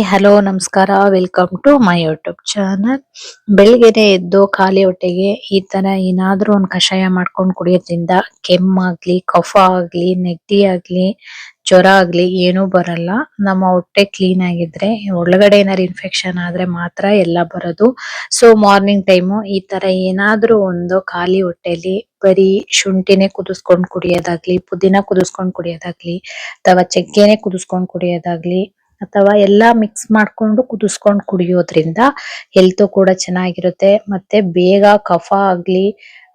Hello ನಮಸ್ಕಾರ. Welcome to my YouTube channel ಬೆಳಿಗ್ಗೆನೆ ಎದ್ದು ಖಾಲಿ ಹೊಟ್ಟೆಗೆ ಈ ತರ ಏನಾದ್ರೂ ಒಂದು ಕಷಾಯ ಮಾಡ್ಕೊಂಡು ಕುಡಿಯೋದ್ರಿಂದ ಕೆಮ್ಮಾಗ್ಲಿ ಕಫ ಆಗ್ಲಿ, ನೆಗಡಿ ಆಗ್ಲಿ, ಜ್ವರ ಆಗ್ಲಿ ಏನೂ ಬರಲ್ಲ. ನಮ್ಮ ಹೊಟ್ಟೆ ಕ್ಲೀನ್ ಆಗಿದ್ರೆ, ಒಳಗಡೆ ಏನಾದ್ರು ಇನ್ಫೆಕ್ಷನ್ ಆದ್ರೆ ಮಾತ್ರ ಎಲ್ಲ ಬರೋದು. ಸೊ ಮಾರ್ನಿಂಗ್ ಟೈಮು ಈ ತರ ಏನಾದ್ರೂ ಒಂದು ಖಾಲಿ ಹೊಟ್ಟೆಲಿ ಬರೀ ಶುಂಠಿನೇ ಕುದಿಸ್ಕೊಂಡು ಕುಡಿಯೋದಾಗ್ಲಿ, ಪುದೀನ ಕುದಿಸ್ಕೊಂಡು ಕುಡಿಯೋದಾಗ್ಲಿ, ಅಥವಾ ಚಕ್ಕೆನೆ ಕುದಿಸ್ಕೊಂಡು ಕುಡಿಯೋದಾಗ್ಲಿ ಅಥವಾ ಎಲ್ಲ ಮಿಕ್ಸ್ ಮಾಡ್ಕೊಂಡು ಕುದಿಸ್ಕೊಂಡು ಕುಡಿಯೋದ್ರಿಂದ ಹೆಲ್ತ್ ಕೂಡ ಚೆನ್ನಾಗಿರುತ್ತೆ. ಮತ್ತೆ ಬೇಗ ಕಫ ಆಗ್ಲಿ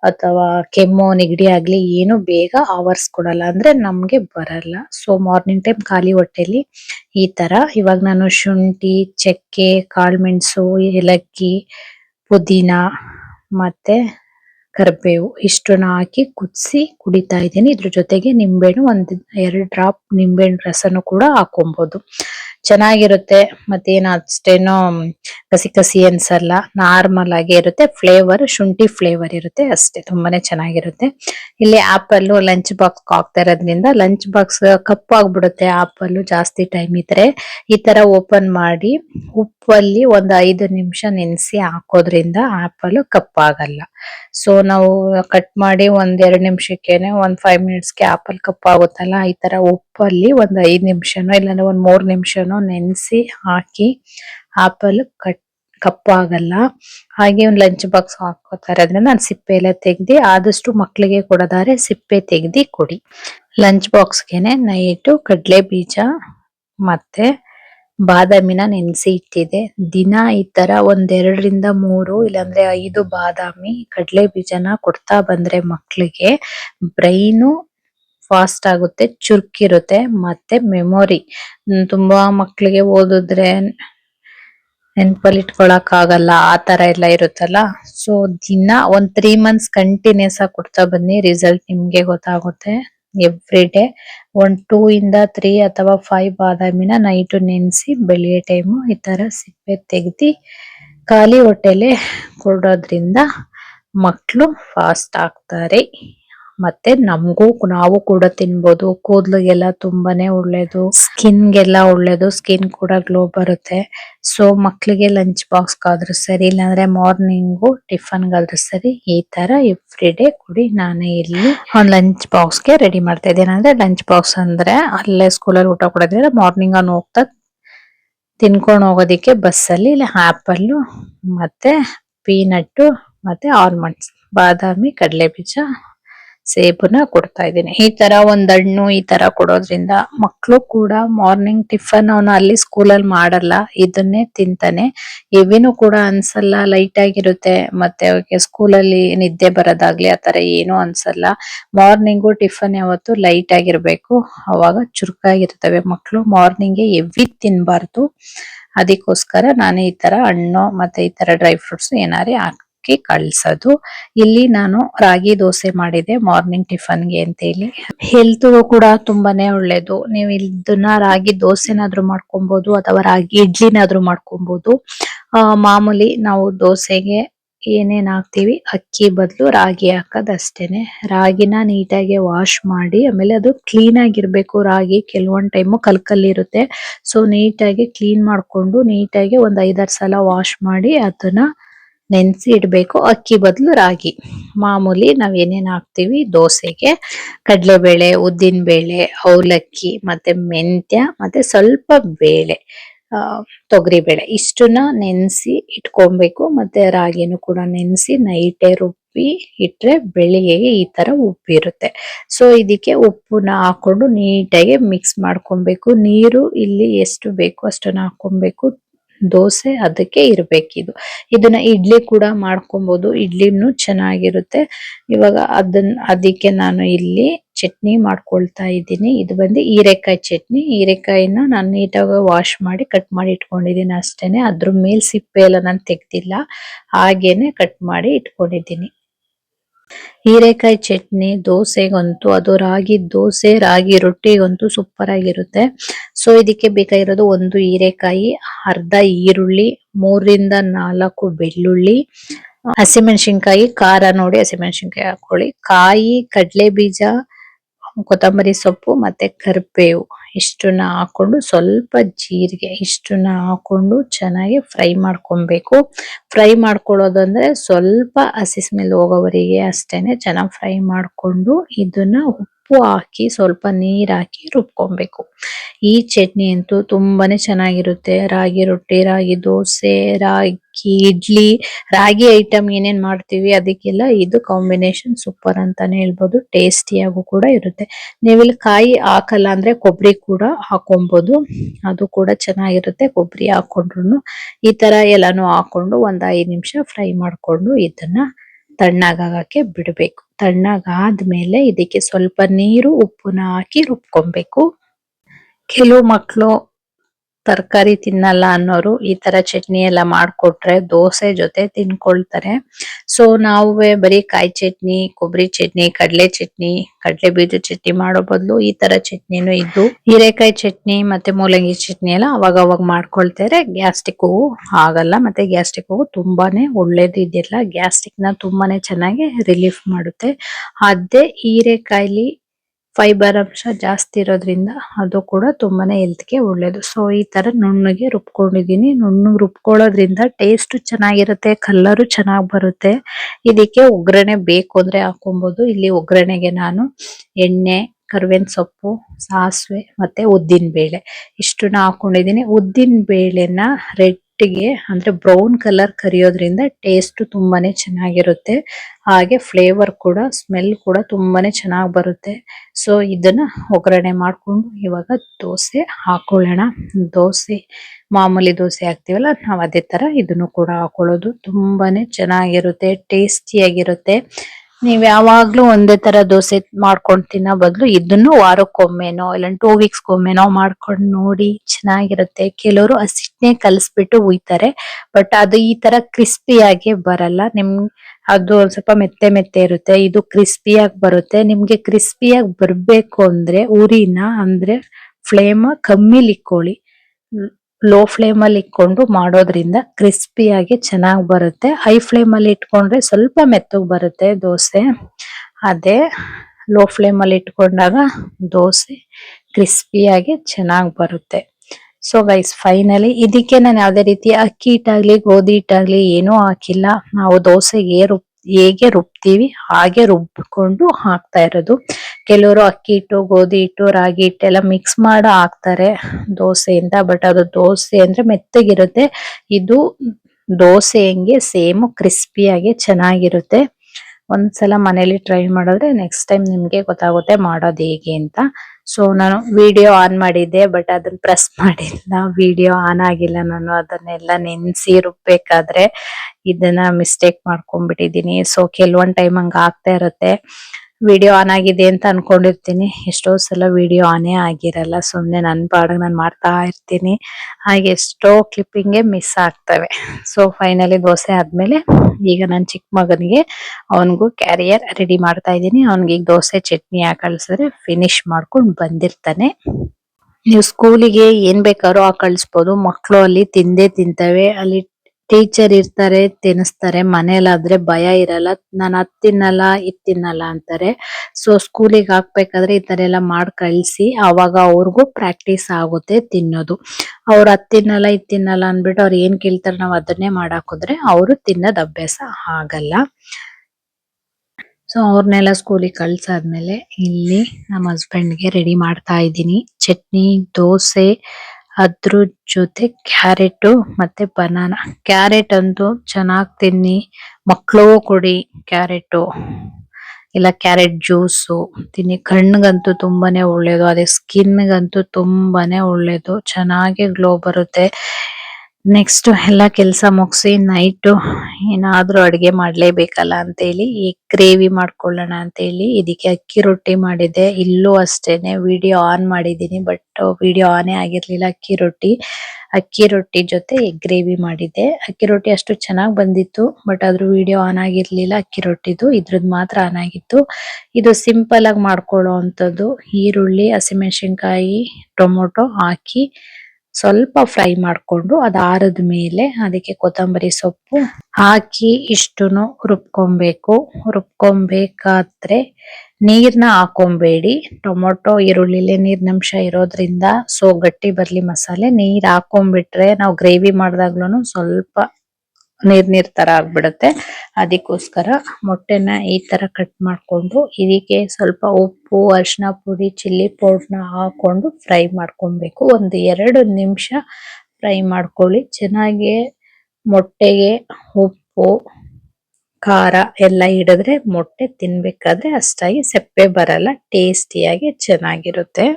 ಅಥವಾ ಕೆಮ್ಮು, ನೆಗಡಿ ಆಗ್ಲಿ ಏನು ಬೇಗ ಆವರಿಸ್ಕೊಳಲ್ಲ ಅಂದ್ರೆ ನಮ್ಗೆ ಬರಲ್ಲ. ಸೊ ಮಾರ್ನಿಂಗ್ ಟೈಮ್ ಖಾಲಿ ಹೊಟ್ಟೆಲಿ ಈ ತರ. ಇವಾಗ ನಾನು ಶುಂಠಿ, ಚಕ್ಕೆ ಕಾಳುಮೆಣಸು ಏಲಕ್ಕಿ, ಪುದೀನ ಮತ್ತೆ ಕರಿಬೇವು ಇಷ್ಟನ್ನ ಹಾಕಿ ಕುದಿಸಿ ಕುಡಿತಾ ಇದ್ದೀನಿ. ಇದ್ರ ಜೊತೆಗೆ ನಿಂಬೆಹಣ್ಣು ಒಂದು, ಎರಡು ಡ್ರಾಪ್ ನಿಂಬೆಹಣ್ಣು ರಸನು ಕೂಡ ಹಾಕೊಬಹುದು ಚೆನ್ನಾಗಿರುತ್ತೆ. ಮತ್ತೇನು ಅಷ್ಟೇನೋ ಕಸಿ ಕಸಿ ಅನ್ಸಲ್ಲ. ನಾರ್ಮಲ್ ಆಗಿ ಇರುತ್ತೆ. ಫ್ಲೇವರ್ ಶುಂಠಿ ಫ್ಲೇವರ್ ಇರುತ್ತೆ. ಅಷ್ಟೇ. ತುಂಬಾನೇ ಚೆನ್ನಾಗಿರುತ್ತೆ. ಇಲ್ಲಿ ಆಪಲ್ ಲಂಚ್ ಬಾಕ್ಸ್ ಹಾಕ್ತಾ ಇರೋದ್ರಿಂದ ಲಂಚ್ ಬಾಕ್ಸ್ ಕಪ್ಪಾಗ್ಬಿಡುತ್ತೆ ಆಪಲ್ ಜಾಸ್ತಿ ಟೈಮ್ ಇದ್ರೆ ಈ ತರ ಓಪನ್ ಮಾಡಿ ಉಪ್ಪಲ್ಲಿ ಒಂದು ಐದು ನಿಮಿಷ ನೆನೆಸಿ ಹಾಕೋದ್ರಿಂದ ಆಪಲ್ ಕಪ್ಪಾಗಲ್ಲ ಸೊ ನಾವು ಕಟ್ ಮಾಡಿ ಒಂದ್ ಎರಡ್ ನಿಮಿಷಕ್ಕೇನೆ ಒಂದ್ ಫೈವ್ ಮಿನಿಟ್ಸ್ಗೆ ಆಪಲ್ ಕಪ್ ಆಗುತ್ತಲ್ಲ, ಈ ತರ ಉಪ್ಪಲ್ಲಿ ಒಂದ್ ಐದ್ ನಿಮಿಷನೋ ಇಲ್ಲಾಂದ್ರೆ ಒಂದ್ ಮೂರ್ ನಿಮಿಷನೋ ನೆನೆಸಿ ಹಾಕಿ ಆಪಲ್ ಕಟ್ ಕಪ್ಪಾಗಲ್ಲ ಹಾಗೆ ಒಂದು ಲಂಚ್ ಬಾಕ್ಸ್ ಹಾಕೋತಾರೆ ಅದ್ರಿಂದ ನಾನು ಸಿಪ್ಪೆ ಎಲ್ಲ ತೆಗ್ದಿ ಆದಷ್ಟು ಮಕ್ಕಳಿಗೆ ಕೊಡೋದಾದ್ರೆ ಸಿಪ್ಪೆ ತೆಗ್ದಿ ಕೊಡಿ. ಲಂಚ್ ಬಾಕ್ಸ್ಗೆನೆ ನೈಟು ಕಡಲೆ ಬೀಜ, ಮತ್ತೆ ಬಾದಾಮಿನ ನೆನೆಸಿ ಇಟ್ಟಿದೆ ದಿನ ಈ ತರ ಒಂದ್ ಎರಡರಿಂದ ಮೂರು ಇಲ್ಲಾಂದ್ರೆ ಐದು ಬಾದಾಮಿ ಕಡಲೆ ಬೀಜನ ಕೊಡ್ತಾ ಬಂದ್ರೆ ಮಕ್ಕಳಿಗೆ ಬ್ರೈನ್ ಫಾಸ್ಟ್ ಆಗುತ್ತೆ, ಚುರುಕಿರುತ್ತೆ, ಮತ್ತೆ ಮೆಮೊರಿ. ತುಂಬಾ ಮಕ್ಕಳಿಗೆ ಓದಿದ್ರೆ ನೆನ್ಪಲ್ಲಿ ಇಟ್ಕೊಳಕ್ ಆಗಲ್ಲ ಆ ತರ ಎಲ್ಲ ಇರುತ್ತಲ್ಲ. ಸೊ ದಿನ ಒಂದ್ ತ್ರೀ ಮಂತ್ಸ್ ಕಂಟಿನ್ಯೂಸ್ ಆಗಿ ಕೊಡ್ತಾ ಬನ್ನಿ ರಿಸಲ್ಟ್ ನಿಮ್ಗೆ ಗೊತ್ತಾಗುತ್ತೆ. ಎವ್ರಿ ಡೇ ಒಂದ್ ಟೂ ಇಂದ ತ್ರೀ ಅಥವಾ ಫೈವ್ ಬಾದಾಮಿನ ನೈಟ್ ನೆನೆಸಿ ಬೆಳಿಗ್ಗೆ ಟೈಮು ಈ ತರ ಸಿಪ್ಪೆ ತೆಗ್ದಿ ಖಾಲಿ ಹೊಟ್ಟೆಲೆ ಕೊಡೋದ್ರಿಂದ ಮಕ್ಕಳು ಫಾಸ್ಟ್ ಆಗ್ತಾರೆ. ಮತ್ತೆ ನಮಗೂ ನಾವು ಕೂಡ ತಿನ್ಬೋದು. ಕೂದಲಿಗೆಲ್ಲ ತುಂಬಾನೇ ಒಳ್ಳೇದು. ಸ್ಕಿನ್ ಗೆಲ್ಲ ಒಳ್ಳೇದು. ಸ್ಕಿನ್ ಕೂಡ ಗ್ಲೋ ಬರುತ್ತೆ. ಸೊ ಮಕ್ಕಳಿಗೆ ಲಂಚ್ ಬಾಕ್ಸ್ ಆದ್ರೂ ಸರಿ, ಇಲ್ಲಾಂದ್ರೆ ಮಾರ್ನಿಂಗು ಟಿಫನ್ ಗಾದ್ರು ಸರಿ, ಈ ತರ ಎವ್ರಿ ಡೇ ಕೊಡಿ. ನಾನೇ ಇಲ್ಲಿ ಒಂದು ಲಂಚ್ ಬಾಕ್ಸ್ಗೆ ರೆಡಿ ಮಾಡ್ತಾ ಇದ್ದೀನಿ. ಅಂದ್ರೆ ಲಂಚ್ ಬಾಕ್ಸ್ ಅಂದ್ರೆ ಅಲ್ಲೇ ಸ್ಕೂಲಲ್ಲಿ ಊಟ ಕೊಡೋದ್ರಿಂದ ಮಾರ್ನಿಂಗ್ ಅವ್ನು ಹೋಗ್ತಾ ತಿನ್ಕೊಂಡು ಹೋಗೋದಿಕ್ಕೆ ಬಸ್ಸಲ್ಲಿ ಇಲ್ಲ ಆಪಲ್ ಮತ್ತೆ ಪೀನಟ್ ಮತ್ತೆ ಆಲ್ಮಂಡ್ಸ್ ಬಾದಾಮಿ ಕಡಲೆ ಬೀಜ ಸೇಬುನ ಕೊಡ್ತಾ ಇದ್ದೀನಿ. ಈ ತರ ಒಂದ್ ಹಣ್ಣು ಈ ತರ ಕೊಡೋದ್ರಿಂದ ಮಕ್ಕಳು ಕೂಡ ಮಾರ್ನಿಂಗ್ ಟಿಫನ್ ಅವನು ಅಲ್ಲಿ ಸ್ಕೂಲ್ ಅಲ್ಲಿ ಮಾಡಲ್ಲ. ಇದನ್ನೇ ತಿಂತಾನೆ. ಹೆವಿನು ಕೂಡ ಅನ್ಸಲ್ಲ ಲೈಟ್ ಆಗಿರುತ್ತೆ. ಮತ್ತೆ ಸ್ಕೂಲ್ ಅಲ್ಲಿ ನಿದ್ದೆ ಬರೋದಾಗ್ಲಿ ತರ ಏನು ಅನ್ಸಲ್ಲ. ಮಾರ್ನಿಂಗು ಟಿಫನ್ ಯಾವತ್ತು ಲೈಟ್ ಆಗಿರ್ಬೇಕು. ಅವಾಗ ಚುರುಕಾಗಿರ್ತವೆ ಮಕ್ಕಳು ಮಾರ್ನಿಂಗ್ ಹೆವಿ ತಿನ್ಬಾರ್ದು. ಅದಕ್ಕೋಸ್ಕರ ನಾನು ಈ ತರ ಹಣ್ಣು ಮತ್ತೆ ಈ ತರ ಡ್ರೈ ಫ್ರೂಟ್ಸ್ ಏನಾರೇ ಹಾಕಿ ಕಳ್ಸೋದು. ಇಲ್ಲಿ ನಾನು ರಾಗಿ ದೋಸೆ ಮಾಡಿದೆ ಮಾರ್ನಿಂಗ್ ಟಿಫನ್ಗೆ ಅಂತ ಹೇಳಿ ಹೆಲ್ತ್ ಕೂಡ ತುಂಬಾನೇ ಒಳ್ಳೇದು. ನೀವು ಇದನ್ನ ರಾಗಿ ದೋಸೆನಾದ್ರೂ ಮಾಡ್ಕೊಬಹುದು ಅಥವಾ ರಾಗಿ ಇಡ್ಲಿನಾದ್ರೂ ಮಾಡ್ಕೊಬಹುದು ಆ, ಮಾಮೂಲಿ ನಾವು ದೋಸೆಗೆ ಏನೇನ್ ಹಾಕ್ತಿವಿ? ಅಕ್ಕಿ ಬದಲು ರಾಗಿ ಹಾಕೋದು ಅಷ್ಟೇನೆ. ರಾಗಿನ ನೀಟಾಗಿ ವಾಶ್ ಮಾಡಿ, ಆಮೇಲೆ ಅದು ಕ್ಲೀನ್ ಆಗಿರ್ಬೇಕು. ರಾಗಿ ಕೆಲವೊಂದು ಟೈಮು ಕಲ್ ಕಲ್ ಇರುತ್ತೆ ಸೊ ನೀಟಾಗಿ ಕ್ಲೀನ್ ಮಾಡ್ಕೊಂಡು, ನೀಟಾಗಿ ಒಂದ್ ಐದಾರು ಸಲ ವಾಶ್ ಮಾಡಿ, ಅದನ್ನ ನೆನೆಸಿ ಇಡಬೇಕು. ಅಕ್ಕಿ ಬದಲು ರಾಗಿ. ಮಾಮೂಲಿ ನಾವು ಏನೇನು ಹಾಕ್ತೀವಿ? ದೋಸೆಗೆ ಕಡಲೆಬೇಳೆ ಉದ್ದಿನ ಬೇಳೆ ಅವಲಕ್ಕಿ, ಮತ್ತು ಮೆಂತ್ಯ, ಮತ್ತೆ ಸ್ವಲ್ಪ ಬೇಳೆ ತೊಗರಿಬೇಳೆ. ತೊಗರಿ ಬೇಳೆ ಇಷ್ಟನ್ನ ನೆನೆಸಿ ಇಟ್ಕೊಬೇಕು. ಮತ್ತೆ ರಾಗಿನೂ ಕೂಡ ನೆನೆಸಿ ನೈಟೇ ರುಬ್ಬಿ ಇಟ್ಟರೆ ಬೆಳಿಗ್ಗೆಗೆ ಈ ಥರ ಉಪ್ಪಿರುತ್ತೆ ಸೊ ಇದಕ್ಕೆ ಉಪ್ಪನ್ನ ಹಾಕ್ಕೊಂಡು ನೀಟಾಗಿ ಮಿಕ್ಸ್ ಮಾಡ್ಕೊಬೇಕು. ನೀರು ಇಲ್ಲಿ ಎಷ್ಟು ಬೇಕು ಅಷ್ಟನ್ನು ಹಾಕೊಬೇಕು. ದೋಸೆ ಅದಕ್ಕೆ ಇರಬೇಕಿದು ಇದನ್ನ ಇಡ್ಲಿ ಕೂಡ ಮಾಡ್ಕೊಬಹುದು ಇಡ್ಲಿನೂ ಚೆನ್ನಾಗಿರುತ್ತೆ. ಇವಾಗ ಅದನ್ನ ಅದಕ್ಕೆ ನಾನು ಇಲ್ಲಿ ಚಟ್ನಿ ಮಾಡ್ಕೊಳ್ತಾ ಇದ್ದೀನಿ. ಇದು ಬಂದು ಹೀರೆಕಾಯಿ ಚಟ್ನಿ. ಹೀರೆಕಾಯಿನ ನಾನು ನೀಟಾಗಿ ವಾಶ್ ಮಾಡಿ ಕಟ್ ಮಾಡಿ ಇಟ್ಕೊಂಡಿದ್ದೀನಿ ಅಷ್ಟೇನೆ. ಅದ್ರ ಮೇಲೆ ಸಿಪ್ಪೆ ಎಲ್ಲ ನಾನು ತೆಗ್ದಿಲ್ಲ. ಹಾಗೇನೆ ಕಟ್ ಮಾಡಿ ಇಟ್ಕೊಂಡಿದ್ದೀನಿ. ಹೀರೆಕಾಯಿ ಚಟ್ನಿ, ದೋಸೆಗಂತೂ ಅದು ರಾಗಿ, ದೋಸೆ, ರಾಗಿ ರೊಟ್ಟಿಗಂತೂ ಸೂಪರ್ ಆಗಿರುತ್ತೆ. ಸೊ ಇದಕ್ಕೆ ಬೇಕಾಗಿರೋದು ಒಂದು ಹೀರೆಕಾಯಿ, ಅರ್ಧ ಈರುಳ್ಳಿ, ಮೂರಿಂದ ನಾಲ್ಕು ಬೆಳ್ಳುಳ್ಳಿ, ಹಸಿಮೆಣಸಿನ್ಕಾಯಿ, ಖಾರ ನೋಡಿ ಹಸಿಮೆಣಸಿನ್ಕಾಯಿ ಹಾಕೊಳ್ಳಿ ಕಾಯಿ ಕಡಲೆ ಬೀಜ ಕೊತ್ತಂಬರಿ ಸೊಪ್ಪು ಮತ್ತೆ ಕರಿಬೇವು. ಇಷ್ಟನ್ನ ಹಾಕೊಂಡು ಸ್ವಲ್ಪ ಜೀರಿಗೆ ಇಷ್ಟನ್ನ ಹಾಕೊಂಡು ಚೆನ್ನಾಗಿ ಫ್ರೈ ಮಾಡ್ಕೊಬೇಕು. ಫ್ರೈ ಮಾಡ್ಕೊಳ್ಳೋದಂದ್ರೆ ಸ್ವಲ್ಪ ಹಸಿ ಸ್ಮೆಲ್ ಹೋಗೋವರೆಗೆ ಅಷ್ಟೇನೆ ಚೆನ್ನಾಗಿ ಫ್ರೈ ಮಾಡ್ಕೊಂಡು ಇದನ್ನ ಉಪ್ಪು ಹಾಕಿ ಸ್ವಲ್ಪ ನೀರು ಹಾಕಿ ರುಬ್ಕೊಬೇಕು. ಈ ಚಟ್ನಿ ಅಂತೂ ತುಂಬಾನೇ ಚೆನ್ನಾಗಿರುತ್ತೆ. ರಾಗಿ ರೊಟ್ಟಿ, ರಾಗಿ ದೋಸೆ, ರಾಗಿ ಇಡ್ಲಿ, ರಾಗಿ ಐಟಮ್ ಏನೇನ್ ಮಾಡ್ತೀವಿ ಅದಕ್ಕೆಲ್ಲ ಇದು ಕಾಂಬಿನೇಷನ್ ಸೂಪರ್ ಅಂತಾನೆ ಹೇಳ್ಬೋದು. ಟೇಸ್ಟಿಯಾಗೂ ಕೂಡ ಇರುತ್ತೆ. ನೀವಿಲ್ಲಿ ಕಾಯಿ ಹಾಕಲ್ಲ ಅಂದ್ರೆ ಕೊಬ್ಬರಿ ಕೂಡ ಹಾಕೊಬಹುದು ಅದು ಕೂಡ ಚೆನ್ನಾಗಿರುತ್ತೆ ಕೊಬ್ಬರಿ ಹಾಕೊಂಡ್ರು ಈ ತರ ಎಲ್ಲಾನು ಹಾಕೊಂಡು ಒಂದ್ ಐದು ನಿಮಿಷ ಫ್ರೈ ಮಾಡ್ಕೊಂಡು ಇದನ್ನ ತಣ್ಣಗಾಗಕ್ಕೆ ಬಿಡ್ಬೇಕು. ತಣ್ಣಗಾದ್ಮೇಲೆ ಇದಕ್ಕೆ ಸ್ವಲ್ಪ ನೀರು ಉಪ್ಪುನ ಹಾಕಿ ರುಬ್ಕೊಬೇಕು. ಕೆಲವು ಮಕ್ಕಳು ತರಕಾರಿ ತಿನ್ನಲ್ಲ ಅನ್ನೋರು ಈ ತರ ಚಟ್ನಿ ಎಲ್ಲ ಮಾಡ್ಕೊಟ್ರೆ ದೋಸೆ ಜೊತೆ ತಿನ್ಕೊಳ್ತಾರೆ. ಸೊ ನಾವೇ ಬರೀ ಕಾಯಿ ಚಟ್ನಿ, ಕೊಬ್ಬರಿ ಚಟ್ನಿ, ಕಡಲೆ ಚಟ್ನಿ, ಕಡಲೆ ಬೀಜ ಚಟ್ನಿ ಮಾಡೋ ಬದಲು ಈ ತರ ಚಟ್ನಿನೂ ಇದ್ದು ಹೀರೆಕಾಯಿ ಚಟ್ನಿ ಮತ್ತೆ ಮೂಲಂಗಿ ಚಟ್ನಿ ಎಲ್ಲ ಅವಾಗ ಅವಾಗ ಮಾಡ್ಕೊಳ್ತಾರೆ ಗ್ಯಾಸ್ಟ್ರಿಕ್ ಆಗಲ್ಲ ಮತ್ತೆ ಗ್ಯಾಸ್ಟ್ರಿಕ್ ತುಂಬಾನೇ ಒಳ್ಳೇದು ಇದೆಲ್ಲ. ಗ್ಯಾಸ್ಟಿಕ್ನ ತುಂಬಾನೇ ಚೆನ್ನಾಗಿ ರಿಲೀಫ್ ಮಾಡುತ್ತೆ. ಅದೇ ಹೀರೆಕಾಯಿಲಿ ಫೈಬರ್ ಅಂಶ ಜಾಸ್ತಿ ಇರೋದ್ರಿಂದ ಅದು ಕೂಡ ತುಂಬಾನೇ ಹೆಲ್ತ್ಗೆ ಒಳ್ಳೇದು. ಸೊ ಈ ತರ ನುಣ್ಣಗೆ ರುಬ್ಕೊಂಡಿದೀನಿ ನುಣ್ಣಗೆ ರುಬ್ಕೊಳ್ಳೋದ್ರಿಂದ ಟೇಸ್ಟ್ ಚೆನ್ನಾಗಿರುತ್ತೆ ಕಲರ್ ಚೆನ್ನಾಗಿ ಬರುತ್ತೆ. ಇದಕ್ಕೆ ಒಗ್ಗರಣೆ ಬೇಕು ಅಂದ್ರೆ ಹಾಕೊಬಹುದು ಇಲ್ಲಿ ಒಗ್ಗರಣೆಗೆ ನಾನು ಎಣ್ಣೆ, ಕರಿಬೇವಿನ ಸೊಪ್ಪು, ಸಾಸಿವೆ ಮತ್ತೆ ಉದ್ದಿನ ಬೇಳೆ ಇಷ್ಟನ್ನ ಹಾಕೊಂಡಿದೀನಿ ಉದ್ದಿನ ಬೇಳೆನ ರೆಡ್ ಗೆ ಅಂದ್ರೆ ಬ್ರೌನ್ ಕಲರ್ ಕರಿಯೋದ್ರಿಂದ ಟೇಸ್ಟ್ ತುಂಬಾನೇ ಚೆನ್ನಾಗಿರುತ್ತೆ. ಹಾಗೆ ಫ್ಲೇವರ್ ಕೂಡ, ಸ್ಮೆಲ್ ಕೂಡ ತುಂಬಾನೇ ಚೆನ್ನಾಗಿ ಬರುತ್ತೆ. ಸೊ, ಇದನ್ನ ಒಗ್ಗರಣೆ ಮಾಡ್ಕೊಂಡು ಇವಾಗ ದೋಸೆ ಹಾಕೊಳ್ಳೋಣ. ದೋಸೆ, ಮಾಮೂಲಿ ದೋಸೆ ಹಾಕ್ತಿವಲ್ಲ, ನಾವು ಅದೇ ತರ ಇದನ್ನು ಕೂಡ ಹಾಕೊಳ್ಳೋದು. ತುಂಬಾನೇ ಚೆನ್ನಾಗಿರುತ್ತೆ, ಟೇಸ್ಟಿಯಾಗಿರುತ್ತೆ. ನೀವ್ ಯಾವಾಗ್ಲೂ ಒಂದೇ ತರ ದೋಸೆ ಮಾಡ್ಕೊಂಡ್ ತಿನ್ನೋ ಬದಲು ಇದನ್ನು ವಾರಕ್ಕೊಮ್ಮೆನೋ ಇಲ್ಲ ಟೂ ವೀಕ್ಸ್ ಮಾಡ್ಕೊಂಡು ನೋಡಿ ಚೆನ್ನಾಗಿರುತ್ತೆ. ಕೆಲವರು ಹಸಿಟ್ಟನ್ನೇ ಕಲಸ್ಬಿಟ್ಟು ಉಯ್ತಾರೆ ಬಟ್ ಅದು ಈ ತರ ಕ್ರಿಸ್ಪಿ ಆಗಿ ಬರಲ್ಲ. ನಿಮ್, ಅದು ಒಂದ್ ಸ್ವಲ್ಪ ಮೆತ್ತೆ ಮೆತ್ತೆ ಇರುತ್ತೆ, ಇದು ಕ್ರಿಸ್ಪಿಯಾಗಿ ಬರುತ್ತೆ. ನಿಮ್ಗೆ ಕ್ರಿಸ್ಪಿಯಾಗಿ ಬರಬೇಕು ಅಂದ್ರೆ ಉರಿನ ಅಂದ್ರೆ ಫ್ಲೇಮ್ ಕಮ್ಮಿಲಿ ಇಕ್ಕೊಳ್ಳಿ ಲೋ ಫ್ಲೇಮ್ ಅಲ್ಲಿ ಇಟ್ಕೊಂಡು ಮಾಡೋದ್ರಿಂದ ಕ್ರಿಸ್ಪಿ ಆಗಿ ಚೆನ್ನಾಗ್ ಬರುತ್ತೆ. ಹೈ ಫ್ಲೇಮ್ ಅಲ್ಲಿ ಇಟ್ಕೊಂಡ್ರೆ ಸ್ವಲ್ಪ ಮೆತ್ತಗೆ ಬರುತ್ತೆ ದೋಸೆ. ಅದೇ ಲೋ ಫ್ಲೇಮ್ ಅಲ್ಲಿ ಇಟ್ಕೊಂಡಾಗ ದೋಸೆ ಕ್ರಿಸ್ಪಿ ಆಗಿ ಚೆನ್ನಾಗ್ ಬರುತ್ತೆ. ಸೊ ಗೈಸ್ ಫೈನಲಿ ಇದಕ್ಕೆ ನಾನು ಯಾವುದೇ ರೀತಿ ಅಕ್ಕಿ ಹಿಟ್ಟಾಗ್ಲಿ ಗೋಧಿ ಹಿಟ್ಟಾಗ್ಲಿ ಏನೂ ಹಾಕಿಲ್ಲ. ನಾವು ದೋಸೆಗೆ ರುಬ್, ಹೇಗೆ ರುಬ್ತೀವಿ ಹಾಗೆ ರುಬ್ಕೊಂಡು ಹಾಕ್ತಾ ಇರೋದು. ಕೆಲವರು ಅಕ್ಕಿ ಹಿಟ್ಟು ಗೋಧಿ ಹಿಟ್ಟು ರಾಗಿ ಹಿಟ್ಟೆಲ್ಲ ಮಿಕ್ಸ್ ಮಾಡಿ ಹಾಕ್ತಾರೆ ದೋಸೆಯಿಂದ. ಬಟ್ ಅದು ದೋಸೆ ಅಂದ್ರೆ ಮೆತ್ತಗಿರುತ್ತೆ. ಇದು ದೋಸೆ ಹೆಂಗೆ ಸೇಮ್ ಕ್ರಿಸ್ಪಿಯಾಗಿ ಚೆನ್ನಾಗಿರುತ್ತೆ. ಒಂದ್ಸಲ ಮನೇಲಿ ಟ್ರೈ ಮಾಡಿದ್ರೆ ನೆಕ್ಸ್ಟ್ ಟೈಮ್ ನಿಮ್ಗೆ ಗೊತ್ತಾಗುತ್ತೆ ಮಾಡೋದು ಹೇಗೆ ಅಂತ. ಸೊ ನಾನು ವಿಡಿಯೋ ಆನ್ ಮಾಡಿದ್ದೆ ಬಟ್ ಅದನ್ನ ಪ್ರೆಸ್ ಮಾಡಿಲ್ಲ. ವಿಡಿಯೋ ಆನ್ ಆಗಿಲ್ಲ ನಾನು. ಅದನ್ನೆಲ್ಲ ನೆನ್ಸಿ ರುಬ್ಬೇಕಾದ್ರೆ ಇದನ್ನ ಮಿಸ್ಟೇಕ್ ಮಾಡ್ಕೊಂಡ್ಬಿಟ್ಟಿದೀನಿ ಸೊ ಕೆಲವೊಂದ್ ಟೈಮ್ ಹಂಗ ಆಗ್ತಾ ಇರುತ್ತೆ. ವಿಡಿಯೋ ಆನ್ ಆಗಿದೆ ಅಂತ ಅನ್ಕೊಂಡಿರ್ತೀನಿ. ಎಷ್ಟೋ ಸಲ ವಿಡಿಯೋ ಆನೇ ಆಗಿರಲ್ಲ. ಸುಮ್ನೆ ನನ್ನ ಪಾಡಿಗೆ ನಾನು ಮಾಡ್ತಾ ಇರ್ತೀನಿ. ಹಾಗೆ ಎಷ್ಟೋ ಕ್ಲಿಪ್ಪಿಂಗ್ ಮಿಸ್ ಆಗ್ತವೆ. ಸೊ ಫೈನಲಿ ದೋಸೆ ಆದ್ಮೇಲೆ ಈಗ ನನ್ ಚಿಕ್ಕ ಮಗನಿಗೆ ಅವನಿಗೂ ಕ್ಯಾರಿಯರ್ ರೆಡಿ ಮಾಡ್ತಾ ಇದ್ದೀನಿ. ಅವನಿಗೆ ಈಗ ದೋಸೆ ಚಟ್ನಿ ಹಾಕಿ ಫಿನಿಶ್ ಮಾಡ್ಕೊಂಡು ಬಂದಿರ್ತಾನೆ. ನೀವು ಸ್ಕೂಲಿಗೆ ಏನ್ ಬೇಕಾದ್ರೂ ಆ ಕಳಿಸ್ಬೋದು. ಮಕ್ಕಳು ಅಲ್ಲಿ ತಿಂದೇ ತಿಂತವೆ. ಅಲ್ಲಿ ಟೀಚರ್ ಇರ್ತಾರೆ ತಿನ್ನಿಸ್ತಾರೆ ಮನೇಲಾದ್ರೆ ಭಯ ಇರಲ್ಲ. ನಾನ್ ಅದ್ ತಿನ್ನಲ್ಲ, ಇದ್ ತಿನ್ನಲ್ಲ ಅಂತಾರೆ. ಸೊ ಸ್ಕೂಲಿಗೆ ಹಾಕ್ಬೇಕಾದ್ರೆ ಈ ತರ ಎಲ್ಲ ಮಾಡ್ ಕಳ್ಸಿ, ಅವಾಗ ಅವ್ರಿಗೂ ಪ್ರಾಕ್ಟೀಸ್ ಆಗುತ್ತೆ ತಿನ್ನೋದು. ಅವ್ರು ಅದ್ ತಿನ್ನಲ್ಲ, ಇದ್ ತಿನ್ನಲ್ಲ ಅಂದ್ಬಿಟ್ಟು ಅವ್ರು ಏನ್ ಕೇಳ್ತಾರೆ ನಾವ್ ಅದನ್ನೇ ಮಾಡಕ್ ಹೋದ್ರೆ ಅವರು ತಿನ್ನೋದ್ ಅಭ್ಯಾಸ ಆಗಲ್ಲ. ಸೊ ಅವ್ರನ್ನೆಲ್ಲ ಸ್ಕೂಲಿಗೆ ಕಳ್ಸಾದ್ಮೇಲೆ ಇಲ್ಲಿ ನಮ್ಮ ಹಸ್ಬೆಂಡ್ಗೆ ರೆಡಿ ಮಾಡ್ತಾ ಇದ್ದೀನಿ. ಚಟ್ನಿ, ದೋಸೆ ಅದ್ರ ಜೊತೆ ಕ್ಯಾರೆಟ್ ಮತ್ತೆ ಬನಾನ. ಕ್ಯಾರೆಟ್ ಅಂತೂ ಚೆನ್ನಾಗ್ ತಿನ್ನಿ. ಮಕ್ಳು ಕೊಡಿ ಕ್ಯಾರೆಟ್. ಇಲ್ಲ ಕ್ಯಾರೆಟ್ ಜ್ಯೂಸ್. ತಿನ್ನಿ. ಕಣ್ಣಿಗಂತೂ ತುಂಬಾನೇ ಒಳ್ಳೇದು. ಅದೇ ಸ್ಕಿನ್ ಗಂತೂ ತುಂಬಾನೇ ಒಳ್ಳೇದು. ಚೆನ್ನಾಗಿ ಗ್ಲೋ ಬರುತ್ತೆ. ನೆಕ್ಸ್ಟ್ ಎಲ್ಲ ಕೆಲಸ ಮುಗಿಸಿ ನೈಟ್ ಏನಾದರೂ ಅಡುಗೆ ಮಾಡಲೇಬೇಕಲ್ಲ ಅಂತ ಹೇಳಿ ಈ ಗ್ರೇವಿ ಮಾಡ್ಕೊಳ್ಳೋಣ ಅಂತ ಹೇಳಿ ಇದಕ್ಕೆ ಅಕ್ಕಿ ರೊಟ್ಟಿ ಮಾಡಿದ್ದೆ. ಇಲ್ಲೂ ಅಷ್ಟೇನೆ ವಿಡಿಯೋ ಆನ್ ಮಾಡಿದ್ದೀನಿ ಬಟ್ ವಿಡಿಯೋ ಆನೇ ಆಗಿರಲಿಲ್ಲ ಅಕ್ಕಿ ರೊಟ್ಟಿ. ಅಕ್ಕಿ ರೊಟ್ಟಿ ಜೊತೆ ಎಗ್ ಗ್ರೇವಿ ಮಾಡಿದ್ದೆ. ಅಕ್ಕಿ ರೊಟ್ಟಿ ಅಷ್ಟು ಚೆನ್ನಾಗಿ ಬಂದಿತ್ತು ಬಟ್ ಅದ್ರ ವಿಡಿಯೋ ಆನ್ ಆಗಿರ್ಲಿಲ್ಲ ಅಕ್ಕಿ ರೊಟ್ಟಿದು. ಇದ್ರದ್ ಮಾತ್ರ ಆನ್ ಆಗಿತ್ತು. ಇದು ಸಿಂಪಲ್ ಆಗಿ ಮಾಡ್ಕೊಳ್ಳೋ ಅಂತದ್ದು ಈರುಳ್ಳಿ, ಹಸಿಮೆಣಸಿನಕಾಯಿ, ಟೊಮೊಟೊ ಹಾಕಿ ಸ್ವಲ್ಪ ಫ್ರೈ ಮಾಡ್ಕೊಂಡು ಅದ್ ಆರದ ಮೇಲೆ ಅದಕ್ಕೆ ಕೊತ್ತಂಬರಿ ಸೊಪ್ಪು ಹಾಕಿ ಇಷ್ಟುನು ರುಬ್ಕೊಬೇಕು. ರುಬ್ಕೊಬೇಕಾದ್ರೆ ನೀರ್ನ ಹಾಕೊಂಬೇಡಿ. ಟೊಮೊಟೊ, ಈರುಳ್ಳಿಲಿ ನೀರಿನಂಶ ಇರೋದ್ರಿಂದ ಸೊ ಗಟ್ಟಿ ಬರ್ಲಿ ಮಸಾಲೆ. ನೀರ್ ಹಾಕೊಂಡ್ಬಿಟ್ರೆ ನಾವು ಗ್ರೇವಿ ಮಾಡ್ದಾಗ್ಲೂ ಸ್ವಲ್ಪ ನೀರ್ ನೀರ್ ತರ ಆಗ್ಬಿಡುತ್ತೆ. ಅದಕ್ಕೋಸ್ಕರ ಮೊಟ್ಟೆನ ಈ ತರ ಕಟ್ ಮಾಡ್ಕೊಂಡು ಇದಕ್ಕೆ ಸ್ವಲ್ಪ ಉಪ್ಪು ಅರಿಶಿನ ಪುಡಿ, ಚಿಲ್ಲಿ ಪೌಡರ್ನ ಹಾಕೊಂಡು ಫ್ರೈ ಮಾಡ್ಕೊಬೇಕು. ಒಂದು ಎರಡು ನಿಮಿಷ ಫ್ರೈ ಮಾಡ್ಕೊಳ್ಳಿ. ಚೆನ್ನಾಗಿ ಮೊಟ್ಟೆಗೆ ಉಪ್ಪು, ಖಾರ ಎಲ್ಲ ಹಿಡಿದ್ರೆ ಮೊಟ್ಟೆ ತಿನ್ಬೇಕಾದ್ರೆ ಅಷ್ಟಾಗಿ ಸಪ್ಪೆ ಬರಲ್ಲ, ಟೇಸ್ಟಿಯಾಗಿ ಚೆನ್ನಾಗಿರುತ್ತೆ.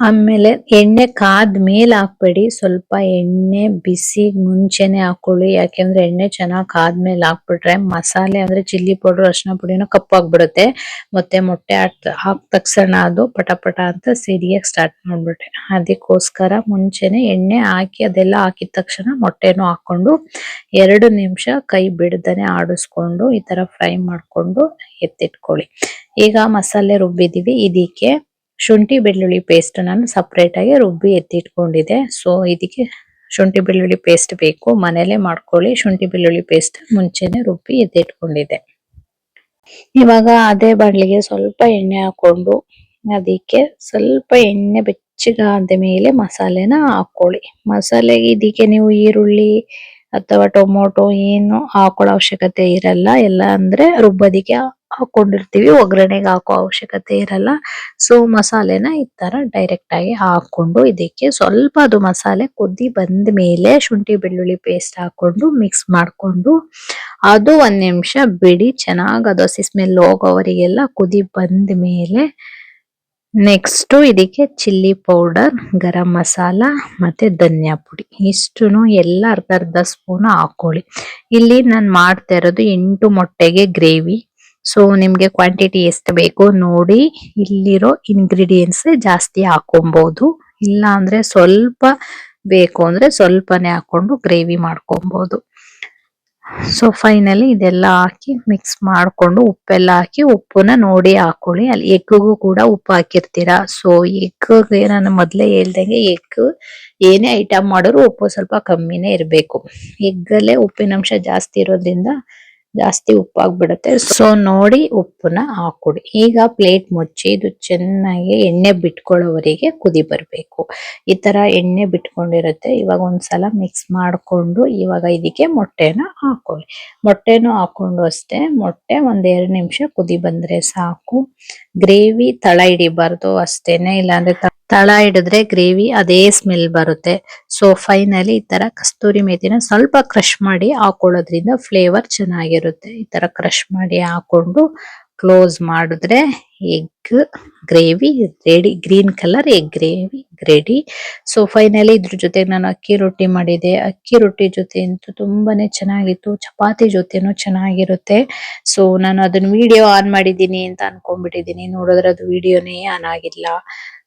ಆಮೇಲೆ ಎಣ್ಣೆ ಕಾದ ಮೇಲೆ ಹಾಕ್ಬೇಡಿ. ಸ್ವಲ್ಪ ಎಣ್ಣೆ ಬಿಸಿ ಮುಂಚೆನೆ ಹಾಕೊಳ್ಳಿ. ಯಾಕೆಂದ್ರೆ ಎಣ್ಣೆ ಚೆನ್ನಾಗ್ ಕಾದ್ಮೇಲೆ ಹಾಕ್ಬಿಟ್ರೆ ಮಸಾಲೆ ಅಂದ್ರೆ ಚಿಲ್ಲಿ ಪೌಡರ್ ಅರಿಶಿನ ಪುಡಿನೂ ಕಪ್ಪಾಗ್ಬಿಡುತ್ತೆ ಮತ್ತೆ ಮೊಟ್ಟೆ ಹಾಕ್ ತಕ್ಷಣ ಅದು ಪಟ ಪಟ ಅಂತ ಸಿಡಿಯಕ್ ಸ್ಟಾರ್ಟ್ ಮಾಡ್ಬಿಟ್ರೆ. ಅದಕ್ಕೋಸ್ಕರ ಮುಂಚೆನೆ ಎಣ್ಣೆ ಹಾಕಿ ಅದೆಲ್ಲ ಹಾಕಿದ ತಕ್ಷಣ ಮೊಟ್ಟೆನೂ ಹಾಕೊಂಡು ಎರಡು ನಿಮಿಷ ಕೈ ಬಿಡದನೆ ಆಡಿಸ್ಕೊಂಡು ಈ ತರ ಫ್ರೈ ಮಾಡ್ಕೊಂಡು ಎತ್ತಿಟ್ಕೊಳ್ಳಿ. ಈಗ ಮಸಾಲೆ ರುಬ್ಬಿದೀವಿ. ಇದಕ್ಕೆ ಶುಂಠಿ ಬೆಳ್ಳುಳ್ಳಿ ಪೇಸ್ಟ್ ನಾನು ಸಪರೇಟ್ ಆಗಿ ರುಬ್ಬಿ ಎತ್ತಿಟ್ಕೊಂಡಿದ್ದೆ. ಸೊ ಇದಕ್ಕೆ ಶುಂಠಿ ಬೆಳ್ಳುಳ್ಳಿ ಪೇಸ್ಟ್ ಬೇಕು. ಮನೇಲೆ ಮಾಡ್ಕೊಳ್ಳಿ. ಶುಂಠಿ ಬೆಳ್ಳುಳ್ಳಿ ಪೇಸ್ಟ್ ಮುಂಚೆನೆ ರುಬ್ಬಿ ಎತ್ತಿಟ್ಕೊಂಡಿದ್ದೆ. ಇವಾಗ ಅದೇ ಬಾಣಲಿಗೆ ಸ್ವಲ್ಪ ಎಣ್ಣೆ ಹಾಕೊಂಡು ಅದಕ್ಕೆ ಸ್ವಲ್ಪ ಎಣ್ಣೆ ಬೆಚ್ಚಗಾದ ಮೇಲೆ ಮಸಾಲೆನ ಹಾಕೊಳ್ಳಿ ಮಸಾಲೆಗೆ ಇದಕ್ಕೆ ನೀವು ಈರುಳ್ಳಿ ಅಥವಾ ಟೊಮೊಟೊ ಏನು ಹಾಕೊಳ್ಳೋ ಅವಶ್ಯಕತೆ ಇರಲ್ಲ. ಎಲ್ಲ ಅಂದ್ರೆ ರುಬ್ಬೋದಿಕ್ಕೆ ಹಾಕೊಂಡಿರ್ತೀವಿ. ಒಗ್ಗರಣೆಗೆ ಹಾಕೋ ಅವಶ್ಯಕತೆ ಇರಲ್ಲ. ಸೊ ಮಸಾಲೆನ ಈ ತರ ಡೈರೆಕ್ಟ್ ಆಗಿ ಹಾಕೊಂಡು ಇದಕ್ಕೆ ಸ್ವಲ್ಪ ಅದು ಮಸಾಲೆ ಕುದ್ದಿ ಬಂದ ಮೇಲೆ ಶುಂಠಿ, ಬೆಳ್ಳುಳ್ಳಿ ಪೇಸ್ಟ್ ಹಾಕೊಂಡು ಮಿಕ್ಸ್ ಮಾಡ್ಕೊಂಡು ಅದು ಒಂದ್ ನಿಮಿಷ ಬಿಡಿ. ಚೆನ್ನಾಗಿ ಅದು ಹಸಿ ಸ್ಮೆಲ್ ಹೋಗೋವರಿಗೆಲ್ಲ ಕುದಿ ಬಂದ ಮೇಲೆ ನೆಕ್ಸ್ಟ್ ಇದಕ್ಕೆ ಚಿಲ್ಲಿ ಪೌಡರ್ ಗರಂ ಮಸಾಲ ಮತ್ತೆ ಧನಿಯಾ ಪುಡಿ. ಇಷ್ಟುನು ಎಲ್ಲ ಅರ್ಧ ಅರ್ಧ ಸ್ಪೂನ್ ಹಾಕೊಳ್ಳಿ. ಇಲ್ಲಿ ನಾನು ಮಾಡ್ತಾ ಇರೋದು ಎಂಟು ಮೊಟ್ಟೆಗೆ ಗ್ರೇವಿ ಸೊ ನಿಮ್ಗೆ ಕ್ವಾಂಟಿಟಿ ಎಷ್ಟು ಬೇಕು ನೋಡಿ ಇಲ್ಲಿರೋ ಇಂಗ್ರೀಡಿಯೆಂಟ್ಸ್ ಜಾಸ್ತಿ ಹಾಕೊಬಹುದು ಇಲ್ಲ ಅಂದ್ರೆ ಸ್ವಲ್ಪ ಬೇಕು ಅಂದ್ರೆ ಸ್ವಲ್ಪನೇ ಹಾಕೊಂಡು ಗ್ರೇವಿ ಮಾಡ್ಕೊಬಹುದು ಸೊ ಫೈನಲಿ ಇದೆಲ್ಲ ಹಾಕಿ ಮಿಕ್ಸ್ ಮಾಡಿಕೊಂಡು ಉಪ್ಪೆಲ್ಲ ಹಾಕಿ ಉಪ್ಪನ್ನ ನೋಡಿ ಹಾಕೊಳ್ಳಿ. ಅಲ್ಲಿ ಎಗ್ಗೂ ಕೂಡ ಉಪ್ಪು ಹಾಕಿರ್ತೀರಾ? ಸೊ ಎಗ್ಗೆ ನಾನು ಮೊದಲೇ ಹೇಳ್ದಂಗೆ ಎಗ್ ಏನೇ ಐಟಮ್ ಮಾಡಿದ್ರು ಉಪ್ಪು ಸ್ವಲ್ಪ ಕಮ್ಮಿನೇ ಇರಬೇಕು. ಎಗ್ಗಲ್ಲೇ ಉಪ್ಪಿನಂಶ ಜಾಸ್ತಿ ಇರೋದ್ರಿಂದ ಜಾಸ್ತಿ ಉಪ್ಪಾಗ್ಬಿಡುತ್ತೆ. ಸೊ ನೋಡಿ ಉಪ್ಪನ್ನ ಹಾಕೊಡಿ ಈಗ ಪ್ಲೇಟ್ ಮುಚ್ಚಿ ಇದು ಚೆನ್ನಾಗಿ ಎಣ್ಣೆ ಬಿಟ್ಕೊಳ್ಳೋವರೆಗೆ ಕುದಿ ಬರಬೇಕು. ಈ ತರ ಎಣ್ಣೆ ಬಿಟ್ಕೊಂಡಿರುತ್ತೆ. ಇವಾಗ ಒಂದ್ಸಲ ಮಿಕ್ಸ್ ಮಾಡ್ಕೊಂಡು ಇವಾಗ ಇದಕ್ಕೆ ಮೊಟ್ಟೆನ ಹಾಕೊಳ್ಳಿ ಮೊಟ್ಟೆನೂ ಹಾಕೊಂಡು ಅಷ್ಟೇ. ಮೊಟ್ಟೆ ಒಂದ್ ಎರಡ್ ನಿಮಿಷ ಕುದಿ ಬಂದ್ರೆ ಸಾಕು. ಗ್ರೇವಿ ತಳ ಹಿಡಿಬಾರ್ದು ಅಷ್ಟೇನೆ. ಇಲ್ಲಾಂದ್ರೆ ತಳ ಹಿಡಿದ್ರೆ ಗ್ರೇವಿ ಅದೇ ಸ್ಮೆಲ್ ಬರುತ್ತೆ. ಸೊ ಫೈನಲಿ ಈ ತರ ಕಸ್ತೂರಿ ಮೇಥಿನ ಸ್ವಲ್ಪ ಕ್ರಶ್ ಮಾಡಿ ಹಾಕೊಳ್ಳೋದ್ರಿಂದ ಫ್ಲೇವರ್ ಚೆನ್ನಾಗಿರುತ್ತೆ. ಈ ತರ ಕ್ರಶ್ ಮಾಡಿ ಹಾಕೊಂಡು ಕ್ಲೋಸ್ ಮಾಡಿದ್ರೆ egg gravy ready green colour egg gravy ready so finally ಇದ್ರ ಜೊತೆ ನಾನು ಅಕ್ಕಿ ರೊಟ್ಟಿ ಮಾಡಿದೆ. ಅಕ್ಕಿ ರೊಟ್ಟಿ ಜೊತೆ ಅಂತೂ ತುಂಬಾನೇ ಚೆನ್ನಾಗಿತ್ತು. ಚಪಾತಿ ಜೊತೆನೂ ಚೆನ್ನಾಗಿರುತ್ತೆ. ಸೊ ನಾನು ಅದನ್ನ ವಿಡಿಯೋ ಆನ್ ಮಾಡಿದ್ದೀನಿ ಅಂತ ಅನ್ಕೊಂಡ್ಬಿಟ್ಟಿದ್ದೀನಿ. ನೋಡಿದ್ರೆ ಅದು ವಿಡಿಯೋನೇ ಆನ್ ಆಗಿಲ್ಲ.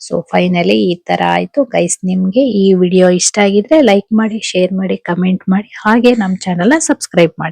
ಸೊ ಫೈನಲಿ ಈ ತರ ಆಯ್ತು. ಗೈಸ್ ನಿಮ್ಗೆ ಈ ವಿಡಿಯೋ ಇಷ್ಟ ಆಗಿದ್ರೆ ಲೈಕ್ ಮಾಡಿ ಶೇರ್ ಮಾಡಿ ಕಮೆಂಟ್ ಮಾಡಿ. ಹಾಗೆ ನಮ್ಮ ಚಾನೆಲ್ ಸಬ್ಸ್ಕ್ರೈಬ್ ಮಾಡಿ.